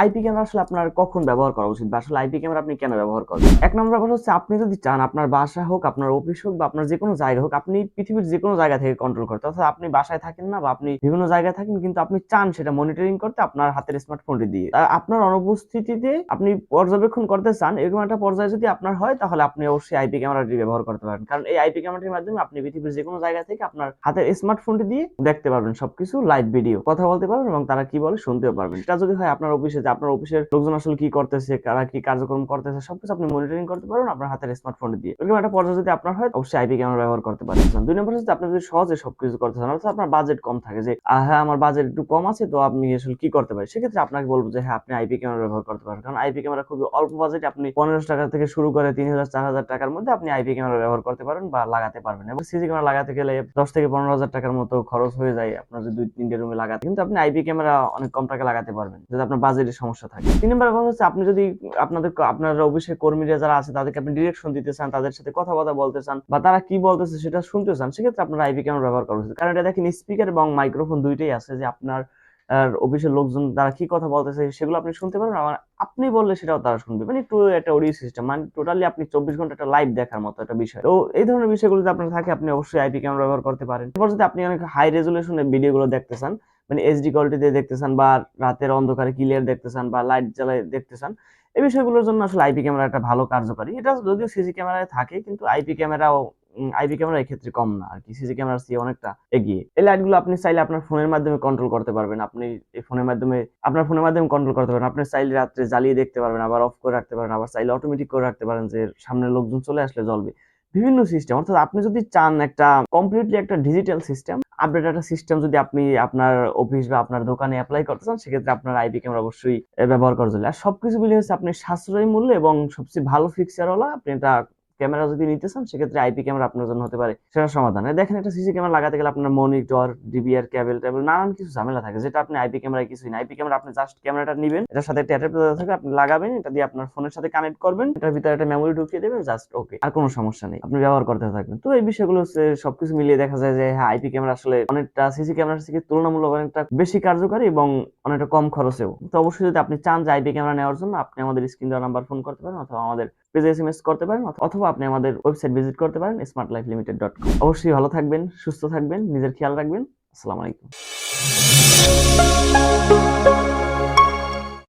IP camera আসলে আপনার কখন ব্যবহার করা উচিত বা আসলে আইপি ক্যামেরা আপনি কেন ব্যবহার করবেন এক নম্বর ব্যাপার হচ্ছে আপনি যদি চান আপনার বাসা হোক, আপনার অফিস হোক বা আপনার যে কোনো জায়গা হোক, আপনি পৃথিবীর যে কোনো জায়গা থেকে কন্ট্রোল করতে অর্থাৎ আপনি বাসায় থাকেন না বা আপনি বিভিন্ন জায়গায় থাকেন কিন্তু আপনি চান সেটা মনিটরিং করতে আপনার হাতের স্মার্টফোনটি দিয়ে। আপনার অনুপস্থিতিতে আপনি পর্যবেক্ষণ করতে চান, এরকম একটা পর্যায়ে যদি আপনার হয় তাহলে আপনি অবশ্যই আইপি ক্যামেরাটি ব্যবহার করতে পারেন কারণ এই আইপি ক্যামেরাটির মাধ্যমে আপনি পৃথিবীর যে কোনো জায়গা থেকে আপনার হাতের স্মার্টফোনটি দিয়ে দেখতে পারবেন সবকিছু লাইভ ভিডিও কথা বলতে পারবেন এবং তারা কি বলে শুনতেও পারবেন। এটা যদি হয় আপনার অফিসে আপনার অফিসের লোকজন আসলে কি করতেছে, কারা কি কার্যক্রম করতেছে, সবকিছু আপনি মনিটরিং করতে পারেন আপনার হাতের স্মার্টফোন দিয়ে। এরকম একটা পর্যায়ে যদি আপনার হয়, অবশ্যই আইপি ক্যামেরা ব্যবহার করতে পারেন। দুই নম্বর হচ্ছে আপনি যদি সহজে সবকিছু করতে চান অর্থাৎ আপনার বাজেট কম থাকে যে হ্যাঁ আমার বাজেট একটু কম আছে, তো আপনি আসলে কি করতে পারেন? সেক্ষেত্রে আপনাকে বলব যে হ্যাঁ আপনি আইপি ক্যামেরা ব্যবহার করতে পারেন। কারণ আইপি ক্যামেরা খুবই অল্প বাজেট আপনি পনেরোশো টাকা থেকে শুরু করে তিন হাজার চার হাজার টাকার মধ্যে আপনি আইপি ক্যামেরা ব্যবহার করতে পারেন বা লাগাতে পারবেন। এবং সিসি ক্যামেরা লাগাতে গেলে দশ থেকে পনেরো হাজার টাকার মতো খরচ হয়ে যায়। আপনার যদি দুই তিনটে রুমে লাগাতে, কিন্তু আপনি আইপি ক্যামেরা অনেক কম টাকা লাগাতে পারবেন। যদি আপনার বাজেটের সমস্যা থাকে। তিন নম্বর ব্যাপার হচ্ছে আপনি যদি আপনাদের আপনার অফিসে কর্মীরা যারা আছে, তাদেরকে আপনি ডিরেকশন দিতে চান, তাদের সাথে কথাবার্তা বলতে চান বা তারা কি বলতেছে সেটা শুনতে চান, সেক্ষেত্রে আপনার আইপি ক্যামেরা ব্যবহার করা উচিত কারণ এটা দেখেন স্পিকার এবং মাইক্রোফোন দুইটাই আছে যে আপনার অফিসের লোকজন তারা কি কথা বলতেছে সেগুলো আপনি শুনতে পারবেন, আবার আপনি বললে সেটাও তারা শুনবে। মানে একটু একটা অডিও সিস্টেম মানে টোটালি আপনি চব্বিশ ঘণ্টা একটা লাইভ দেখার মতো একটা বিষয়। তো এই ধরনের বিষয়গুলো যদি আপনার থাকে, আপনি অবশ্যই আইপি ক্যামেরা ব্যবহার করতে পারেন। এরপর যদি আপনি অনেক হাই রেজুলেশনের ভিডিওগুলো দেখতে চান মানে এইচডি কোয়ালিটিতে দেখতে চান বা রাতের অন্ধকারে ক্লিয়ার দেখতে চান বা লাইট জ্বালায় দেখতে চান, এই বিষয়গুলোর জন্য আসলে আইপি ক্যামেরা একটা ভালো কার্যকারী। এটা যদিও সিসি ক্যামেরায় থাকে, কিন্তু আইপি ক্যামেরাও আইপি ক্যামেরা এক্ষেত্রে কম না আর কি সিসি ক্যামেরার চেয়ে অনেকটা এগিয়ে। এই লাইটগুলো আপনি চাইলে আপনার ফোনের মাধ্যমে কন্ট্রোল করতে পারবেন। আপনি এই ফোনের মাধ্যমে, আপনার ফোনের মাধ্যমে কন্ট্রোল করতে পারবেন। আপনি চাইলে রাত্রে জ্বালিয়ে দেখতে পারবেন, আবার অফ করে রাখতে পারেন, আবার চাইলে অটোমেটিক করে রাখতে পারেন যে সামনে লোকজন চলে আসলে জ্বলবে। বিভিন্ন সিস্টেম অর্থাৎ আপনি যদি চান একটা কমপ্লিটলি একটা ডিজিটাল সিস্টেম আপডেট একটা সিস্টেম যদি আপনি আপনার অফিস বা আপনার দোকানে অ্যাপ্লাই করতে চান, সেক্ষেত্রে আপনার আইপি ক্যামেরা অবশ্যই ব্যবহার করা চলে আর সবকিছু মিলে হচ্ছে আপনি সাশ্রয়ী মূল্য এবং সবচেয়ে ভালো ফিক্সার ফিক্সারওয়ালা আপনি এটা ক্যামেরা যদি নিতে চান, সেক্ষেত্রে আইপি ক্যামেরা আপনার জন্য হতে পারে। সেটা সমাধান। দেখেন একটা সিসি ক্যামেরা লাগাতে গেলে আপনার মনিটর ডিবিআর ক্যাবেল ট্যাবেল, নানান কিছু ঝামেলা থাকে, যেটা আপনি আইপি ক্যামেরা কিছুই না। আইপি ক্যামেরা আপনি জাস্ট ক্যামেরাটা নেবেন, এটার সাথে একটা অ্যাডাপ্টার থাকে আপনি লাগাবেন, এটা দিয়ে আপনার ফোনের সাথে কানেক্ট করবেন, এটার ভিতরে একটা মেমোরি ঢুকিয়ে দেবেন, জাস্ট ওকে আর কোনো সমস্যা নেই। আপনি ব্যবহার করতে থাকবেন। তো এই বিষয়গুলো হচ্ছে সবকিছু মিলিয়ে দেখা যায় যে হ্যাঁ আইপি ক্যামেরা আসলে অনেকটা সিসি ক্যামেরার থেকে তুলনামূলক অনেকটা বেশি কার্যকারী এবং অনেকটা কম খরচেও। তো অবশ্যই যদি আপনি চান যে আইপি ক্যামেরা নেওয়ার জন্য, আপনি আমাদের স্ক্রিন দেওয়া নাম্বার ফোন করতে পারেন, অথবা আমাদের পেজে এস করতে পারেন, অথবা আপনি আমাদের ওয়েবসাইট ভিজিট করতে পারেন smart life limited dot com অবশ্যই ভালো থাকবেন, সুস্থ থাকবেন, নিজের খেয়াল রাখবেন। আসসালামু আলাইকুম।